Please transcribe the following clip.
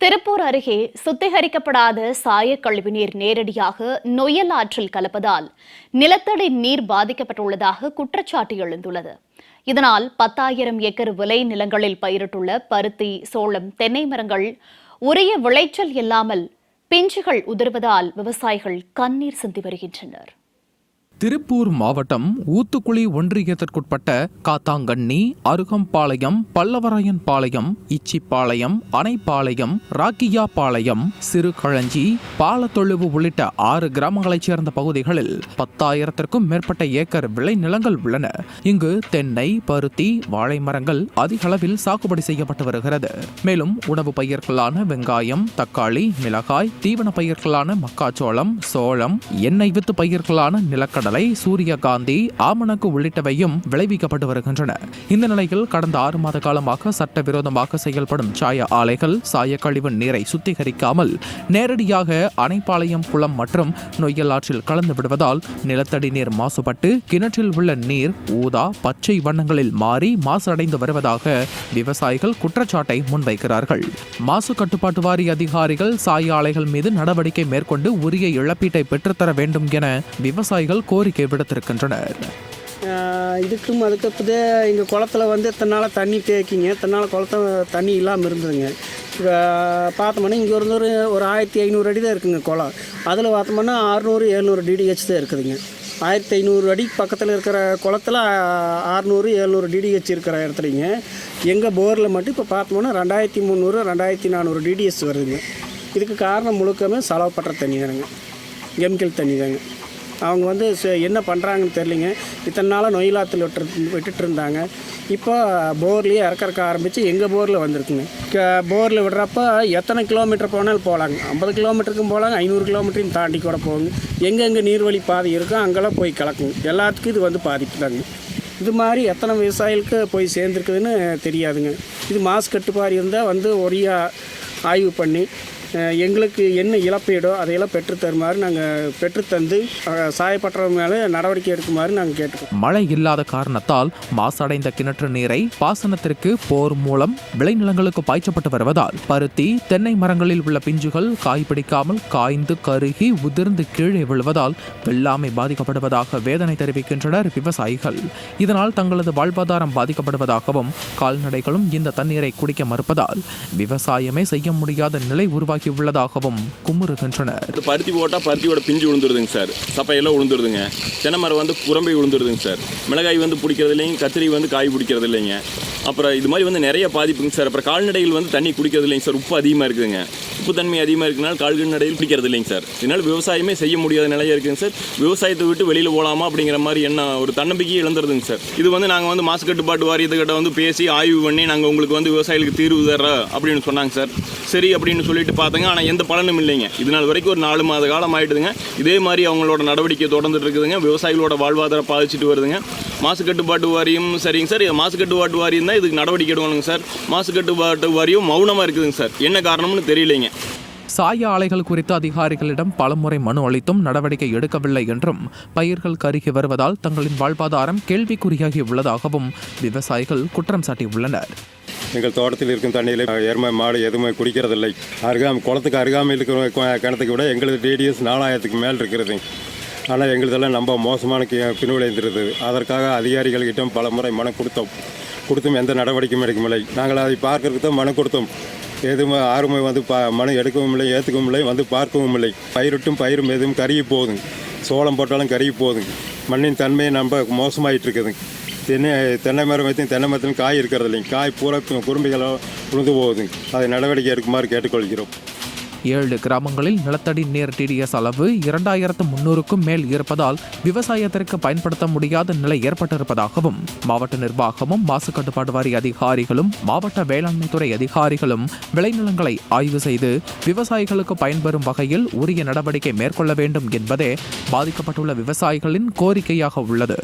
திருப்பூர் அருகே சுத்திகரிக்கப்படாத சாய கழிவுநீர் நேரடியாக நொய்யல் ஆற்றில் கலப்பதால் நிலத்தடி நீர் பாதிக்கப்பட்டுள்ளதாக குற்றச்சாட்டு எழுந்துள்ளது. இதனால் பத்தாயிரம் ஏக்கர் விளை நிலங்களில் பயிரிட்டுள்ள பருத்தி சோளம் தென்னை மரங்கள் உரிய விளைச்சல் இல்லாமல் பிஞ்சுகள் உதிர்வதால் விவசாயிகள் கண்ணீர் சிந்தி வருகின்றனர். திருப்பூர் மாவட்டம் ஊத்துக்குளி ஒன்றியத்திற்குட்பட்ட காத்தாங்கண்ணி அருகம்பாளையம் பல்லவராயன் பாளையம் இச்சிப்பாளையம் அணைப்பாளையம் ராக்கியா பாளையம் சிறுகளஞ்சி பாலத்தொழுவு உள்ளிட்ட ஆறு கிராமங்களைச் சேர்ந்த பகுதிகளில் பத்தாயிரத்திற்கும் மேற்பட்ட ஏக்கர் விளைநிலங்கள் உள்ளன. இங்கு தென்னை பருத்தி வாழை மரங்கள் அதிக அளவில் சாகுபடி செய்யப்பட்டு வருகிறது. மேலும் உணவு பயிர்களான வெங்காயம் தக்காளி மிளகாய் தீவன பயிர்களான மக்காச்சோளம் சோளம் எண்ணெய் வித்து பயிர்களான நிலக்கடலை சூரியகாந்தி ஆமணக்கு உள்ளிட்டவையும் விளைவிக்கப்பட்டு வருகின்றன. இந்த நிலையில் கடந்த ஆறு மாத காலமாக சட்டவிரோதமாக செயல்படும் சாய ஆலைகள் சாயக்கழிவு நீரை சுத்திகரிக்காமல் நேரடியாக அணைப்பாளையம் குளம் மற்றும் நொய்யல் ஆற்றில் கலந்து விடுவதால் நிலத்தடி நீர் மாசுபட்டு கிணற்றில் உள்ள நீர் ஊதா பச்சை வண்ணங்களில் மாறி மாசடைந்து வருவதாக விவசாயிகள் குற்றச்சாட்டை முன்வைக்கிறார்கள். மாசு கட்டுப்பாட்டு வாரிய அதிகாரிகள் சாய ஆலைகள் மீது நடவடிக்கை மேற்கொண்டு உரிய இழப்பீட்டை பெற்றுத்தர வேண்டும் என விவசாயிகள் கோரிக்கை விடுத்திருக்கின்றனர். ஆஹ் இதுக்கும் அதுக்கப்புதே எங்கள் குளத்துல வந்து இத்தனை தண்ணி தேக்கிங்க. இத்தனை நாள் தண்ணி இல்லாமல் இருந்ததுங்க. இப்போ பார்த்தோம்னா இங்கே இருந்து ஒரு ஒரு ஆயிரத்தி ஐநூறு அடி தான் இருக்குங்க குளம். அதில் பார்த்தோம்னா அறுநூறு எழுநூறு டிடிஹெச் தான் இருக்குதுங்க. ஆயிரத்தி ஐநூறு அடி பக்கத்தில் இருக்கிற குளத்துல அறுநூறு எழுநூறு டிடிஹெச் இருக்கிற இடத்துலைங்க. எங்கள் போரில் மட்டும் இப்போ பார்த்தோம்னா ரெண்டாயிரத்தி முந்நூறு ரெண்டாயிரத்தி நானூறு டிடிஹெச் வருதுங்க. இதுக்கு காரணம் முழுக்கமே செலவு பண்ணுற தண்ணி தானுங்க. கெமிக்கல் தண்ணி தாங்க அவங்க வந்து என்ன பண்ணுறாங்கன்னு தெரிலிங்க இத்தனை நாளாக நொயிலாத்தில் விட்டு விட்டுட்டு இருந்தாங்க இப்போ போர்லேயே இறக்கறக்க ஆரம்பித்து எங்கள் போரில் வந்திருக்குங்க. க- போரில் விடுறப்ப எத்தனை கிலோமீட்டர் போனாலும் போகலாங்க ஐம்பது கிலோமீட்டருக்கும் போகலாங்க ஐநூறு கிலோமீட்டரையும் தாண்டி கூட போகுங்க. எங்கெங்கே நீர்வழி பாதை இருக்கோ அங்கெல்லாம் போய் கலக்குங்க. எல்லாத்துக்கும் இது வந்து பாதிப்பு தாங்க இது மாதிரி எத்தனை விவசாயிகளுக்கு போய் சேர்ந்துருக்குதுன்னு தெரியாதுங்க. இது மாசு கட்டுப்பாடு இருந்தால் வந்து ஒரியா ஆய்வு பண்ணி எங்களுக்கு என்ன இழப்பீடோ அதையெல்லாம் பெற்றுத்தருமாறு நாங்கள் பெற்றுத்தந்து அஹ், மேலே நடவடிக்கை எடுக்குமாறு நாங்கள் கேட்டுக்கோம். மழை இல்லாத காரணத்தால் மாசடைந்த கிணற்று நீரை பாசனத்திற்கு போர் மூலம் விளைநிலங்களுக்கு பாய்ச்சப்பட்டு வருவதால் பருத்தி தென்னை மரங்களில் உள்ள பிஞ்சுகள் காய் பிடிக்காமல் காய்ந்து கருகி உதிர்ந்து கீழே விழுவதால் வெள்ளாமை பாதிக்கப்படுவதாக வேதனை தெரிவிக்கின்றனர் விவசாயிகள். இதனால் தங்களது வாழ்வாதாரம் பாதிக்கப்படுவதாகவும் கால்நடைகளும் இந்த தண்ணீரை குடிக்க மறுப்பதால் விவசாயமே செய்ய முடியாத நிலை உருவாகியுள்ளதாகவும் குமுறுகின்றனர். இது பருத்தி போட்டால் பருத்தியோட பிஞ்சு விழுந்துருதுங்க சார். சப்பையெல்லாம் விழுந்துருதுங்க தென்னை மரம் வந்து புறம்பை விழுந்துருதுங்க சார். மிளகாய் வந்து பிடிக்கிறது இல்லைங்க கத்திரி வந்து காய் பிடிக்கிறது இல்லைங்க. அப்புறம் இது மாதிரி வந்து நிறைய பாதிப்புங்க சார். அப்புறம் கால்நடைகள் வந்து தண்ணி குடிக்கிறது இல்லைங்க சார். உப்பு அதிகமாக இருக்குதுங்க. உப்புத்தன்மை அதிகமாக அதிகமாக இருக்கனால நடையில் பிடிக்கிறது இல்லைங்க சார். இதனால் விவசாயமே செய்ய முடியாத நிலையாக இருக்குங்க சார். விவசாயத்தை விட்டு வெளியில் போகலாமா அப்படிங்கிற மாதிரி என்ன ஒரு தன்னம்பிக்கையை இழந்துருதுங்க சார். இது வந்து நாங்கள் வந்து மாசு கட்டுப்பாட்டு வாரியத்துக்கிட்ட வந்து பேசி ஆய்வு பண்ணி நாங்கள் உங்களுக்கு வந்து விவசாயிகளுக்கு தீர்வு தர அப்படின்னு சொன்னாங்க சார். சரி அப்படின்னு சொல்லிட்டு பார்த்தங்க. ஆனால் எந்த பலனும் இல்லைங்க. இதனால் வரைக்கும் ஒரு நாலு மாத காலம் ஆயிடுதுங்க இதே மாதிரி அவங்களோட நடவடிக்கை தொடர்ந்துட்டு இருக்குதுங்க. விவசாயிகளோட வாழ்வாதாரம் பாதிச்சுட்டு வருதுங்க. மாசு கட்டுப்பாட்டு வாரியம் சரிங்க சார். இது மாசு கட்டுப்பாட்டு வாரியம் தான் இதுக்கு நடவடிக்கை எடுக்கணுங்க சார். மாசு கட்டுப்பாட்டு வாரியம் மௌனமாக இருக்குதுங்க சார். என்ன காரணம்னு தெரியலைங்க. சாய ஆலைகள் குறித்து அதிகாரிகளிடம் பலமுறை மனு அளித்தும் நடவடிக்கை எடுக்கவில்லை என்றும் பயிர்கள் கருகி வருவதால் தங்களின் வாழ்வாதாரம் கேள்விக்குறியாகி உள்ளதாகவும் விவசாயிகள் குற்றம் சாட்டியுள்ளனர். எங்கள் தோட்டத்தில் இருக்கும் தண்ணியில் எருமை மாடு எதுவுமே குடிக்கிறதில்லை. அருகாம் குளத்துக்கு அருகாமையில் இருக்கிற கிணத்துக்கு விட எங்களது டிடிஎஸ் நாலாயிரத்துக்கு மேல் இருக்கிறது. ஆனால் எங்களுதெல்லாம் ரொம்ப மோசமான கி- பின்விளைந்திருந்தது அதற்காக அதிகாரிகள்கிட்ட பல முறை மனு கொடுத்தோம். கொடுத்தும் எந்த நடவடிக்கையும் எடுக்கவில்லை. நாங்கள் அதை பார்க்கறதுக்கு தான் மனு கொடுத்தோம். எதுவும் ஆர்வமே வந்து பா மனு எடுக்கவும் இல்லை ஏற்றுக்கவும் இல்லை வந்து பார்க்கவும் இல்லை. பயிரிட்டும் பயிரும் எதுவும் கருகி போகுதுங்க சோளம் போட்டாலும் கருகி போகுதுங்க மண்ணின் தன்மையை நம்ம மோசமாகிட்டு இருக்குது. தென்னை தென்னை மரம் வைத்தும் தென்னை மரத்திலும் காய் இருக்கிறது இல்லைங்க காய் பூரா கு- குறும்பைகளோ உழுந்து போகுதுங்க அதை நடவடிக்கை எடுக்குமாறு கேட்டுக்கொள்கிறோம். ஏழு கிராமங்களில் நிலத்தடி நீர் டிடிஎஸ் அளவு இரண்டாயிரத்து முன்னூறுக்கும் மேல் இருப்பதால் விவசாயத்திற்கு பயன்படுத்த முடியாத நிலை ஏற்பட்டிருப்பதாகவும் மாவட்ட நிர்வாகமும் மாசு கட்டுப்பாடு வாரிய அதிகாரிகளும் மாவட்ட வேளாண்மை துறை அதிகாரிகளும் விளைநிலங்களை ஆய்வு செய்து விவசாயிகளுக்கு பயன்பெறும் வகையில் உரிய நடவடிக்கை மேற்கொள்ள வேண்டும் என்பதே பாதிக்கப்பட்டுள்ள விவசாயிகளின் கோரிக்கையாக உள்ளது.